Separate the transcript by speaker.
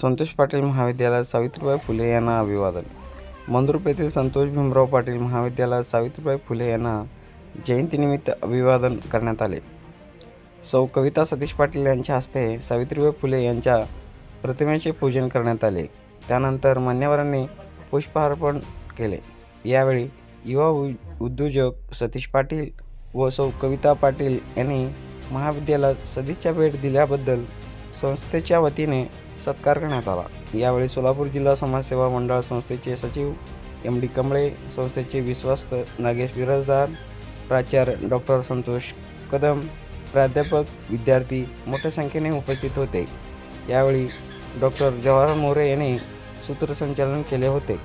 Speaker 1: संतोष पाटील महाविद्यालयात सावित्रीबाई फुले यांना अभिवादन. मंद्रुप येथील संतोष भीमराव पाटील महाविद्यालयात सावित्रीबाई फुले यांना जयंतीनिमित्त अभिवादन करण्यात आले. सौ कविता सतीश पाटील यांच्या हस्ते सावित्रीबाई फुले यांच्या प्रतिमेचे पूजन करण्यात आले. त्यानंतर मान्यवरांनी पुष्पहार्पण केले. यावेळी युवा उ उद्योजक सतीश पाटील व सौ कविता पाटील यांनी महाविद्यालयात सदिच्छा भेट दिल्याबद्दल संस्थेच्या वतीने सत्कार करण्यात आला. यावेळी सोलापूर जिल्हा समाजसेवा मंडळ संस्थेचे सचिव एम डी कमळे संस्थेचे विश्वस्त नागेश बिराजदार प्राचार्य डॉक्टर संतोष कदम प्राध्यापक विद्यार्थी मोठ्या संख्येने उपस्थित होते. यावेळी डॉक्टर जवाहर मोरे यांनी सूत्रसंचालन केले होते.